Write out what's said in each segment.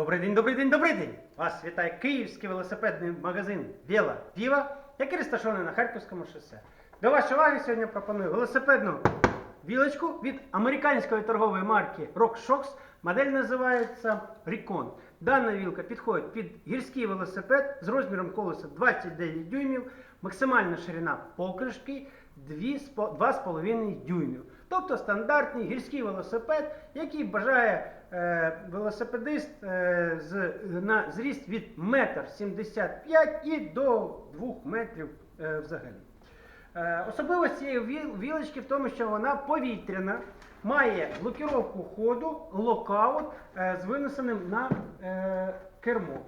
Добрий день, добрий день, добрий день! Вас вітає київський велосипедний магазин Біла Піва, який розташований на Харківському шосе. До вашої уваги сьогодні пропоную велосипедну вілочку від американської торгової марки RockShox. Модель називається Recon. Дана вілка підходить під гірський велосипед з розміром колеса 29 дюймів, максимальна ширина покришки 2,5 дюймів. Тобто стандартний гірський велосипед, який бажає велосипедист е, з, на зріст від 1,75 м і до 2 метрів е, взагалі. Е, особливість цієї вілочки в тому, що вона повітряна, має блокіровку ходу, локаут е, з винесеним на е, кермо.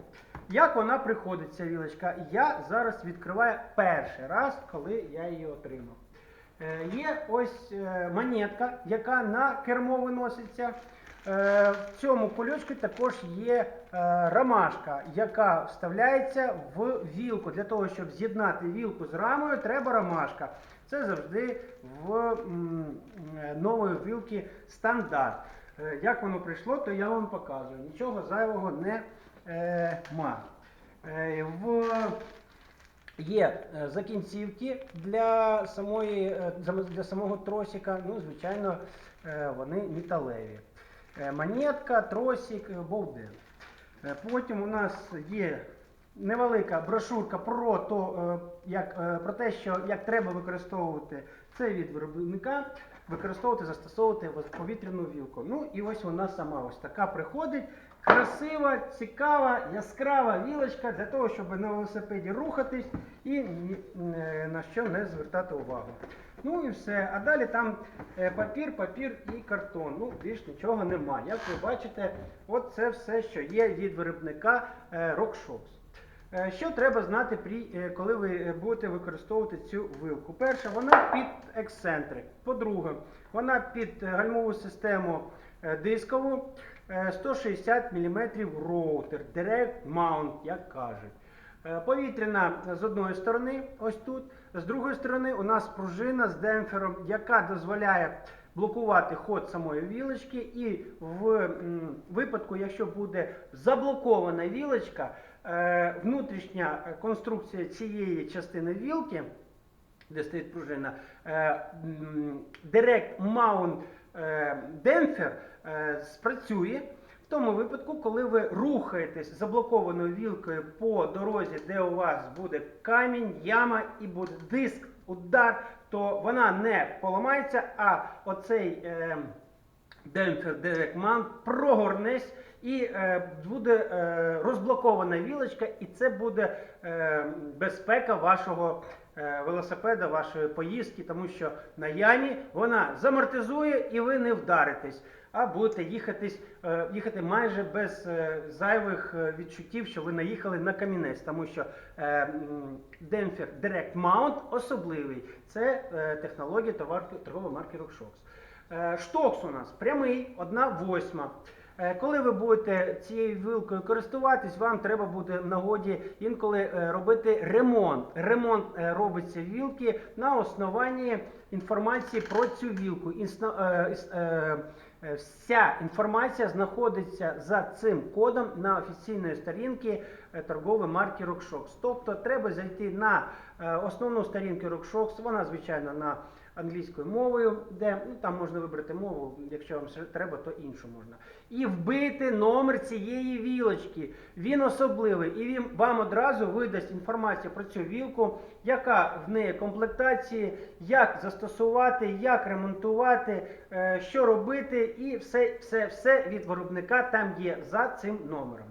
Як вона приходить, ця вілочка? Я зараз відкриваю перший раз, коли я її отримав. Е, Є ось е, монетка, яка на кермо виноситься. Е, В цьому кульочку також є е, ромашка, яка вставляється в вілку. Для того, щоб з'єднати вілку з рамою, треба ромашка. Це завжди в е, нової вілки стандарт. Як воно прийшло, то я вам показую. Нічого зайвого не. Е, В Є закінцівки для, самої, для самого тросика, ну, звичайно, вони металеві. Е, Монетка, тросик, е. Е, Потім у нас є невелика брошурка про, то, як, про те, що як треба використовувати це від виробника, використовувати, застосовувати повітряну вілку. Ну і ось вона сама ось така приходить. Красива, цікава, яскрава вілочка для того, щоб на велосипеді рухатись і ні- на що не звертати увагу. Ну і все. А далі там е, папір, папір і картон. Ну, більш нічого немає. Як ви бачите, от це все, що є від виробника е, RockShox. Е, Що треба знати, коли ви будете використовувати цю вилку? Перше, вона під ексцентрик. По-друге, вона під гальмову систему дискову е, 160 мм роутер, Direct Mount, як кажуть. Е, Повітряна з одної сторони, ось тут, з другої сторони у нас пружина з демпфером, яка дозволяє блокувати ход самої вілочки. І в випадку, якщо буде заблокована вілочка, е, внутрішня конструкція цієї частини вілки, де стоїть пружина, е, Direct Mount демпфер спрацює. Тому випадку, коли ви рухаєтесь заблокованою вілкою по дорозі, де у вас буде камінь, яма і буде диск, удар, то вона не поламається, а оцей е, демпфер Direct Mount прогорнесь і е, буде е, розблокована вілочка, і це буде е, безпека вашого е, велосипеда, вашої поїздки, тому що на ямі вона замортизує і ви не вдаритесь, а будете їхатись, е, їхати майже без е, зайвих е, відчуттів, що ви наїхали на камінець, тому що демпфер Direct Mount особливий. Це технологія торгової марки RockShox. Штокс у нас прямий, 1 восьма. Коли ви будете цією вилкою користуватись, вам треба буде в нагоді інколи робити ремонт. Ремонт робиться вілки на основанні інформації про цю вілку. Е, Вся інформація знаходиться за цим кодом на офіційної сторінки торгової марки RockShox. Тобто треба зайти на е, основну сторінку RockShox, вона звичайно на англійською мовою, де ну, там можна вибрати мову, якщо вам треба, то іншу можна. І вбити номер цієї вілочки. Він особливий, і він вам одразу видасть інформацію про цю вілку, яка в неї комплектації, як застосувати, як ремонтувати, е, що робити, і все, все, все від виробника там є за цим номером.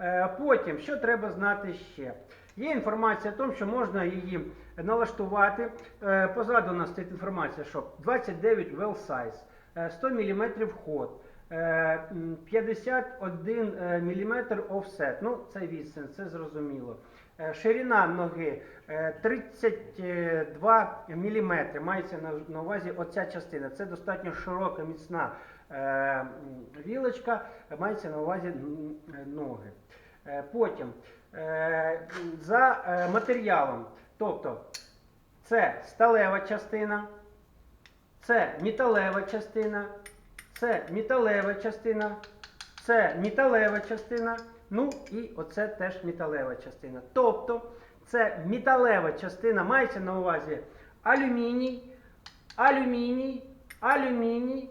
Е, Потім, що треба знати ще? Є інформація о тому, що можна її налаштувати. Е, Позаду у нас стоїть інформація, що 29 well size, е, 100 мм ход, е, 51 мм offset. Ну, це відстань, це зрозуміло. Е, Ширина ноги е, 32 мм. Мається на, увазі оця частина. Це достатньо широка, міцна е, вілочка, мається на увазі е, ноги. Е, Потім е, за е, матеріалом, тобто це сталева частина, це металева частина, це металева частина, це металева частина, ну і оце теж металева частина. Тобто це металева частина, мається на увазі алюміній, алюміній, алюміній,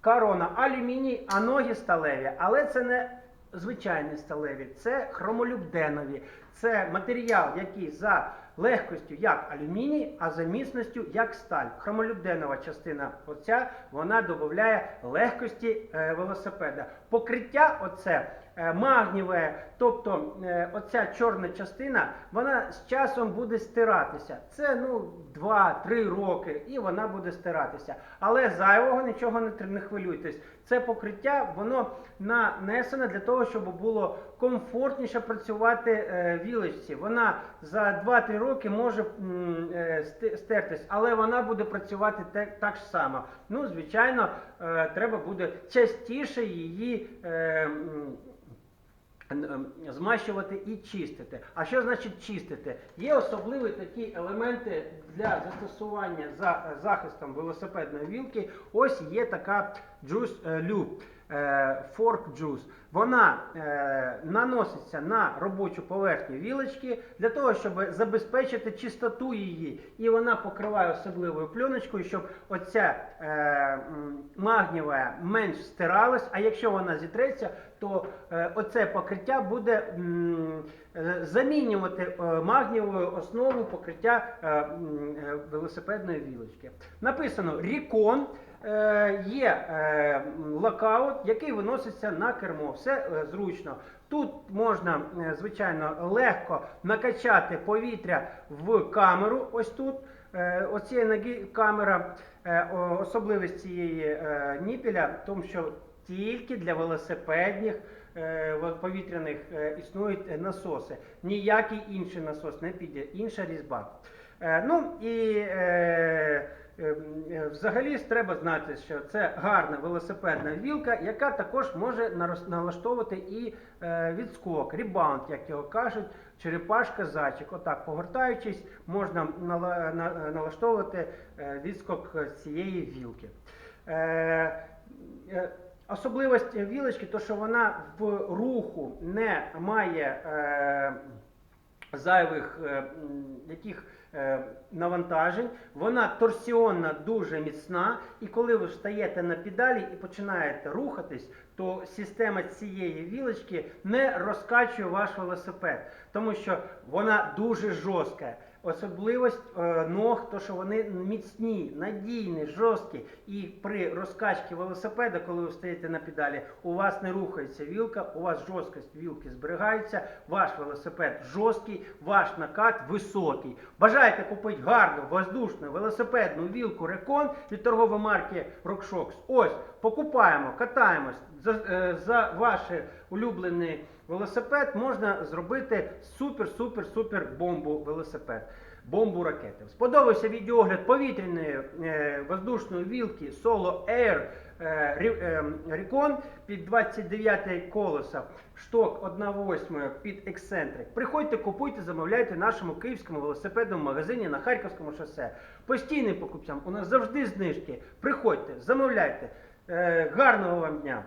корона, алюміній, а ноги сталеві. Але це не звичайні сталеві, це хромолюбденові. Це матеріал, який за легкостю як алюміній, а за міцністю як сталь. Хромолюбденова частина, оця, вона додає легкості е, велосипеда. Покриття оце е, магнієве, тобто е, оця чорна частина, вона з часом буде стиратися. Це ну 2-3 роки, і вона буде стиратися. Але зайвого нічого не, не хвилюйтесь. Це покриття, воно нанесене для того, щоб було комфортніше працювати е, вілочці. Вона за 2-3 роки може стертись, але вона буде працювати те- так само. Ну, звичайно, треба буде частіше її. е, Змащувати і чистити. А що значить чистити? Є особливі такі елементи для застосування за захистом велосипедної вілки. Ось є така Juice е, Loop, е, Fork Juice. Вона е, наноситься на робочу поверхню вілочки для того, щоб забезпечити чистоту її. І вона покриває особливою пленочкою, щоб оця магнієва менш стиралась, а якщо вона зітреться, то оце покриття буде замінювати е, магнієвою основу покриття е, е, велосипедної вілочки. Написано Рікон. Е, є е, локаут, який виноситься на кермо. Все е, зручно. Тут можна, е, звичайно, легко накачати повітря в камеру. Ось тут. Е, Оцієї ноги камера, е, особливість цієї е, ніпеля, в тому що тільки для велосипедних е, повітряних е, існують е, насоси. Ніякий інший насос не піде, інша різьба. Е, Ну і е, е, е, взагалі треба знати, що це гарна велосипедна вілка, яка також може налаштовувати і е, відскок, ребаунд, як його кажуть, черепашка, зайчик. Отак, погортаючись, можна налаштовувати е, відскок цієї вілки. Особливість вілочки, то що вона в руху не має е, зайвих е, яких е, навантажень, вона торсіонна дуже міцна, і коли ви встаєте на педалі і починаєте рухатись, то система цієї вілочки не розкачує ваш велосипед, тому що вона дуже жорстка. Особливість е, ног, то що вони міцні, надійні, жорсткі. І при розкачці велосипеда, коли ви встаєте на педалі, у вас не рухається вілка, у вас жорсткість вілки зберігається, ваш велосипед жорсткий, ваш накат високий. Бажаєте купити гарну, воздушну велосипедну вілку Recon від торгової марки RockShox? Ось, покупаємо, катаємось. За, е, за ваш улюблений велосипед можна зробити супер-супер-супер бомбу велосипед. Бомбу ракети. Сподобався відеогляд повітряної е, воздушної вілки Solo Air е, е, Recon під 29 колеса, шток 1.8 під ексцентрик. Приходьте, купуйте, замовляйте в нашому київському велосипедному магазині на Харківському шосе. Постійним покупцям у нас завжди знижки. Приходьте, замовляйте. Е, гарного вам дня!